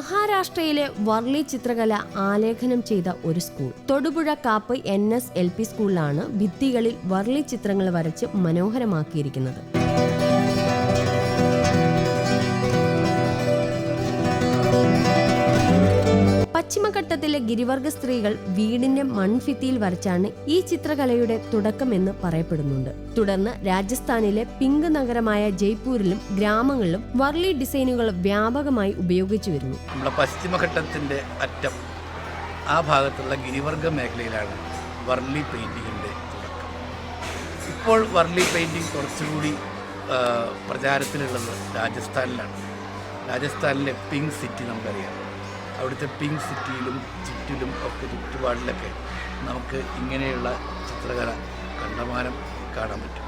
മഹാരാഷ്ട്രയിലെ വർളി ചിത്രകല ആലേഖനം ചെയ്ത ഒരു സ്കൂൾ. തൊടുപുഴ കാപ്പ് എൻ എസ് എൽ പി സ്കൂളിലാണ് ഭിത്തികളിൽ വർളി ചിത്രങ്ങൾ വരച്ച് മനോഹരമാക്കിയിരിക്കുന്നത്. പശ്ചിമഘട്ടത്തിലെ ഗിരിവർഗ സ്ത്രീകൾ വീടിന്റെ മൺഭിത്തിയിൽ വരച്ചാണ് ഈ ചിത്രകലയുടെ തുടക്കമെന്ന് പറയപ്പെടുന്നുണ്ട്. തുടർന്ന് രാജസ്ഥാനിലെ പിങ്ക് നഗരമായ ജയ്പൂരിലും ഗ്രാമങ്ങളിലും വർലി ഡിസൈനുകൾ വ്യാപകമായി ഉപയോഗിച്ചു വരുന്നു. നമ്മുടെ പശ്ചിമഘട്ടത്തിന്റെ അറ്റം ആ ഭാഗത്തുള്ള ഗിരിവർഗ മേഖലയിലാണ് വർലി പെയിന്റിങ്ങിന്റെ തുടക്കം. ഇപ്പോൾ വർലി പെയിന്റിംഗ് കുറച്ചുകൂടി പ്രചാരത്തിലുള്ളത് രാജസ്ഥാനിലാണ്. രാജസ്ഥാനിലെ പിങ്ക് സിറ്റി നമുക്കറിയാം. അവിടുത്തെ പിങ്ക് സിറ്റിയിലും ചുറ്റിലും ഒക്കെ ചുറ്റുപാടിലൊക്കെ നമുക്ക് ഇങ്ങനെയുള്ള ചിത്രകല കണ്ടമാനം കാണാൻ പറ്റും.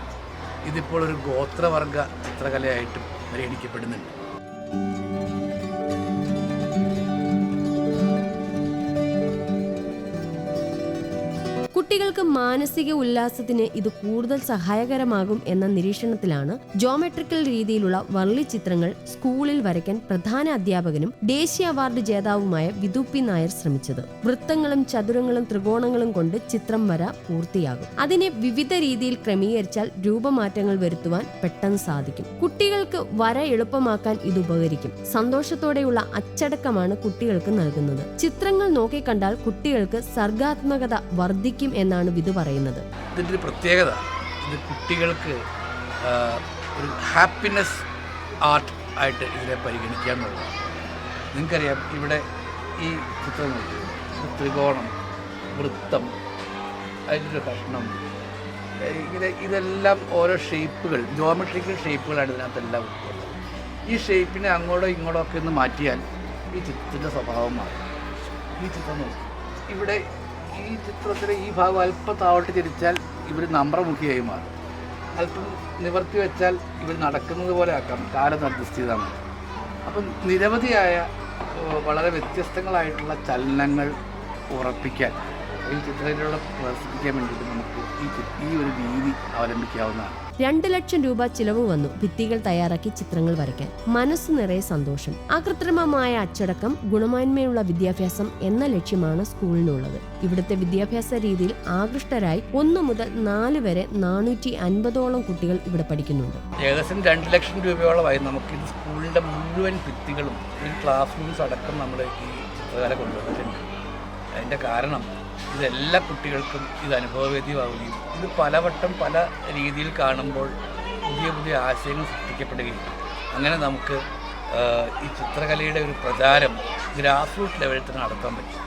ഇതിപ്പോൾ ഒരു ഗോത്രവർഗ ചിത്രകലയായിട്ടും പരിഗണിക്കപ്പെടുന്നുണ്ട്. കുട്ടികൾക്ക് മാനസിക ഉല്ലാസത്തിന് ഇത് കൂടുതൽ സഹായകരമാകും എന്ന നിരീക്ഷണത്തിലാണ് ജോമെട്രിക്കൽ രീതിയിലുള്ള വള്ളി ചിത്രങ്ങൾ സ്കൂളിൽ വരയ്ക്കാൻ പ്രധാന അധ്യാപകനും ദേശീയ അവാർഡ് ജേതാവുമായ വിധു പി നായർ ശ്രമിച്ചത്. വൃത്തങ്ങളും ചതുരങ്ങളും ത്രികോണങ്ങളും കൊണ്ട് ചിത്രം വര പൂർത്തിയാകും. അതിനെ വിവിധ രീതിയിൽ ക്രമീകരിച്ചാൽ രൂപമാറ്റങ്ങൾ വരുത്തുവാൻ പെട്ടെന്ന് സാധിക്കും. കുട്ടികൾക്ക് വര എളുപ്പമാക്കാൻ ഇത് ഉപകരിക്കും. സന്തോഷത്തോടെയുള്ള അച്ചടക്കമാണ് കുട്ടികൾക്ക് നൽകുന്നത്. ചിത്രങ്ങൾ നോക്കിക്കണ്ടാൽ കുട്ടികൾക്ക് സർഗാത്മകത വർദ്ധിക്കും എന്നാണ് വിധു പറയുന്നത്. ഇതിന്റെ പ്രത്യേകത ഇത് കുട്ടികൾക്ക് ഒരു ഹാപ്പിനെസ് ആർട്ട് ആയിട്ട് ഇതിനെ പരിഗണിക്കുക എന്നുള്ളതാണ്. നിങ്ങൾക്കറിയാം ഇവിടെ ഈ ചിത്രം ത്രികോണം വൃത്തം അതിന്റെ കഷ്ണം ഇങ്ങനെ ഇതെല്ലാം ഓരോ ഷേപ്പുകൾ ജോമെട്രിക്കൽ ഷേപ്പുകളാണ് ഇതിനകത്തെല്ലാം ഉൾക്കൊള്ളുന്നത് ഈ ഷേപ്പിനെ അങ്ങോട്ടോ ഇങ്ങോട്ടോ ഒക്കെ ഒന്ന് മാറ്റിയാൽ ഈ ചിത്രത്തിന്റെ സ്വഭാവം മാറും. ഈ ചിത്രം ഇവിടെ ഈ ചിത്രത്തിലെ ഈ ഭാഗം അല്പം താവട്ട് തിരിച്ചാൽ ഇവർ നമ്രമുഖിയായി മാറും. അല്പം നിവർത്തി വെച്ചാൽ ഇവർ നടക്കുന്നത് പോലെ ആക്കാം. കാലം അഡ്ജസ്റ്റ് അപ്പം നിരവധിയായ വളരെ വ്യത്യസ്തങ്ങളായിട്ടുള്ള ചലനങ്ങൾ ഉറപ്പിക്കാൻ ഈ ചിത്രത്തിലൂടെ പ്രദർശിപ്പിക്കാൻ വേണ്ടിയിട്ട് നമുക്ക് ഈ ഈ ഒരു രീതി അവലംബിക്കാവുന്നതാണ്. രണ്ട് ലക്ഷം രൂപ ചിലവ് വന്നു ഭിത്തികൾ തയ്യാറാക്കി ചിത്രങ്ങൾ വരയ്ക്കാൻ. മനസ്സ് നിറയെ സന്തോഷം. അകൃത്രിമമായ അച്ചടക്കം ഗുണമേന്മയുള്ള വിദ്യാഭ്യാസം എന്ന ലക്ഷ്യമാണ് സ്കൂളിനുള്ളത്. ഇവിടുത്തെ വിദ്യാഭ്യാസ രീതിയിൽ ആകൃഷ്ടരായി ഒന്നു മുതൽ നാല് വരെ നാനൂറ്റി അൻപതോളം കുട്ടികൾ ഇവിടെ പഠിക്കുന്നുണ്ട്. ഏകദേശം രണ്ട് ലക്ഷം രൂപയോളമായി നമുക്ക് ഇത് സ്കൂളിന്റെ മുഴുവൻ ഭിത്തികളും ഈ ക്ലാസ് റൂംസ് അടക്കം നമ്മൾ ഈ ചിത്രകല കൊണ്ടുവന്നിട്ടുണ്ട്. അതിന്റെ കാരണം ഇതെല്ലാ കുട്ടികൾക്കും ഇത് അനുഭവവേദ്യമാവുകയും ഇത് പലവട്ടം പല രീതിയിൽ കാണുമ്പോൾ പുതിയ പുതിയ ആശയങ്ങൾ സൃഷ്ടിക്കപ്പെടുകയും അങ്ങനെ നമുക്ക് ഈ ചിത്രകലയുടെ ഒരു പ്രചാരം ഗ്രാസ് റൂട്ട് ലെവലിൽ തന്നെ നടത്താൻ പറ്റും.